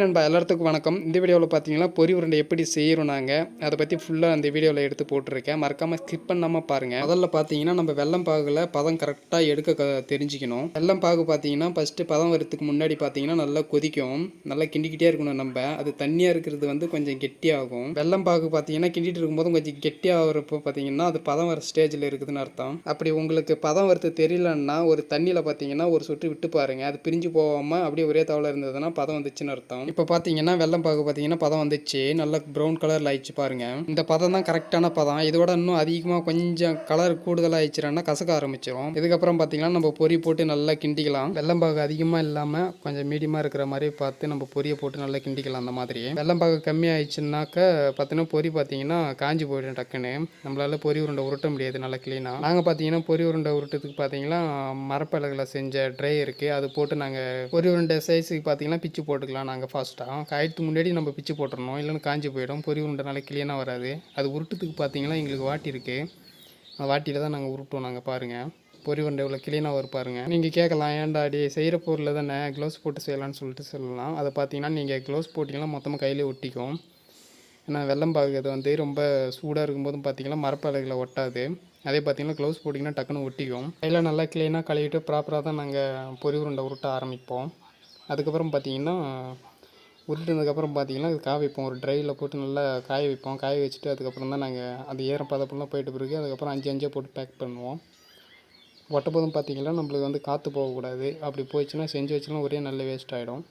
நண்பா. எல்லாத்துக்கும் வணக்கம். இந்த வீடியோவில் பார்த்தீங்கன்னா பொரி உருண்டை எப்படி செய்கிறோம் நாங்கள் அதை பற்றி ஃபுல்லாக அந்த வீடியோவில் எடுத்து போட்டிருக்கேன். மறக்காமல் ஸ்கிப் பண்ணாமல் பாருங்கள் முதல்ல பார்த்தீங்கன்னா நம்ம வெள்ளம் பாகுல பதம் கரெக்டாக எடுக்க க தெரிஞ்சுக்கணும். வெள்ளம் பாகு பார்த்தீங்கன்னா ஃபஸ்ட்டு பதம் வரத்துக்கு முன்னாடி பார்த்தீங்கன்னா நல்லா கொதிக்கும். நல்லா கிண்டிக்கிட்டே இருக்கணும் நம்ம. அது தண்ணியாக இருக்கிறது வந்து கொஞ்சம் கெட்டியாகும். வெள்ளம் பாகு பார்த்தீங்கன்னா கிண்டிட்டு இருக்கும்போது கொஞ்சம் கெட்டியாகிறப்போ பார்த்தீங்கன்னா அது பதம் வர ஸ்டேஜில் இருக்குதுன்னு அர்த்தம். அப்படி உங்களுக்கு பதம் வரது தெரியலன்னா ஒரு தண்ணியில் பார்த்தீங்கன்னா ஒரு சொட்டு விட்டு பாருங்கள் அது பிரிஞ்சு போகாமல் அப்படியே ஒரே தவளை இருந்ததுன்னா பதம் வந்துச்சுன்னு அர்த்தம். இப்போ பார்த்தீங்கன்னா வெள்ளம் பாகு பார்த்தீங்கன்னா பதம் வந்துச்சு. நல்லா ப்ரௌன் கலரில் ஆயிடுச்சு பாருங்க. இந்த பதம் தான் கரெக்டான பதம். இதோட இன்னும் அதிகமாக கொஞ்சம் கலர் கூடுதலாக ஆயிடுச்சுன்னா கசக்க ஆரம்பிச்சிடும் இதுக்கப்புறம் பார்த்தீங்கன்னா நம்ம பொரி போட்டு நல்லா கிண்டிக்கலாம். வெள்ளம் பாகு அதிகமாக இல்லாமல் கொஞ்சம் மீடியமாக இருக்கிற மாதிரி பார்த்து நம்ம பொரியை போட்டு நல்லா கிண்டிக்கலாம் அந்த மாதிரி. வெள்ளம் பாகு கம்மி பார்த்தீங்கன்னா பொரி பார்த்தீங்கன்னா காஞ்சி போயிடும் டக்குன்னு. நம்மளால பொரி உருண்டை உருட்ட முடியாது நல்லா க்ளீனாக நாங்கள் பார்த்தீங்கன்னா பொரி உருண்டை உருட்டுறதுக்கு பார்த்தீங்கன்னா மரப்பலகில் செஞ்ச ட்ரை இருக்குது அது போட்டு நாங்கள் பொரி உருண்டை சைஸுக்கு பார்த்தீங்கன்னா பிச்சு போட்டுக்கலாம். நாங்கள் ஃபாஸ்ட்டாக காயத்துக்கு முன்னாடி நம்ம பிச்சு போட்டுடணும் இல்லைன்னா காஞ்சி போயிடும். பொறி உருண்டை நல்லா க்ளீனாக வராது. அது உருட்டுறதுக்கு பார்த்தீங்கன்னா எங்களுக்கு வாட்டி இருக்குது அந்த வாட்டியில் தான் நாங்கள் உருட்டுவோம். நாங்கள் பாருங்கள் பொரி உருண்டை இவ்வளோ க்ளீனாக வரும் பாருங்கள் நீங்கள் கேட்கலாம். ஏன்டா அடி செய்கிற பொருளில் தானே க்ளவுஸ் போட்டு செய்யலாம்னு சொல்லிட்டு சொல்லலாம். அதை பார்த்தீங்கன்னா நீங்கள் க்ளவுஸ் போட்டிங்கன்னா மொத்தமாக கையிலே ஒட்டிக்கும். ஏன்னா வெள்ளம் பார்க்குறது வந்து ரொம்ப சூடாக இருக்கும்போதும் பார்த்தீங்கன்னா மரப்பலகையில் ஒட்டாது. அதே பார்த்தீங்கன்னா க்ளவுஸ் போட்டிங்கன்னா டக்குன்னு ஒட்டிக்கும். கையில் நல்லா க்ளீனாக கழுவிட்டு ப்ராப்பராக தான் நாங்கள் பொறி உருண்டை உருட்ட ஆரம்பிப்போம். அதுக்கப்புறம் பார்த்தீங்கன்னா உருட்டுனதுக்கப்புறம் பார்த்தீங்கன்னா அது காய வைப்போம். ஒரு ட்ரையில் போட்டு நல்லா காய வைப்போம். காய வச்சுட்டு அதுக்கப்புறம் தான் நாங்கள் அது ஏற பதப்பெல்லாம் போயிட்டு பிறகு அதுக்கப்புறம் அஞ்சு அஞ்சாக போட்டு பேக் பண்ணுவோம். ஒட்டப்போதும் பார்த்தீங்கன்னா நம்மளுக்கு வந்து காற்று போகக்கூடாது. அப்படி போயிடுச்சுன்னா செஞ்சு வச்சுலாம் ஒரே நல்ல வேஸ்ட் ஆகிடும்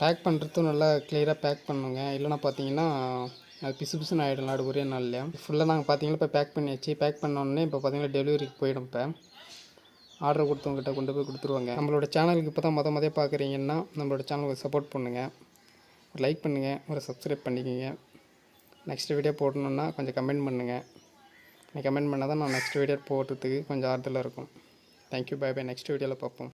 பேக் பண்ணுறதும் நல்லா கிளியராக பேக் பண்ணுங்க. இல்லைன்னா பார்த்தீங்கன்னா அது பிசு பிசுன்னு ஆகிடும் நாடு ஒரே நாளில். ஃபுல்லாக நாங்கள் பார்த்தீங்கன்னா இப்போ பேக் பண்ணியாச்சு. பேக் பண்ணோடனே இப்போ பார்த்தீங்கன்னா டெலிவரிக்கு போயிடும் இப்போ. ஆர்டர் கொடுத்தவங்ககிட்ட கொண்டு போய் கொடுத்துருவாங்க. நம்மளோட சேனலுக்கு இப்போ தான் மொதல் மொதல் பார்க்குறீங்கன்னா நம்மளோட சேனலுக்கு சப்போர்ட் பண்ணுங்கள் ஒரு லைக் பண்ணுங்கள் ஒரு சப்ஸ்கிரைப் பண்ணிக்கோங்க. நெக்ஸ்ட் வீடியோ போடணுன்னா கொஞ்சம் கமெண்ட் பண்ணுங்கள் நீ கமெண்ட் பண்ணால் தான் நான் நெக்ஸ்ட் வீடியோ போடுறதுக்கு கொஞ்சம் ஆறுதலாக இருக்கும். தேங்க்யூ பை பை நெக்ஸ்ட் வீடியோவில் பார்ப்போம்.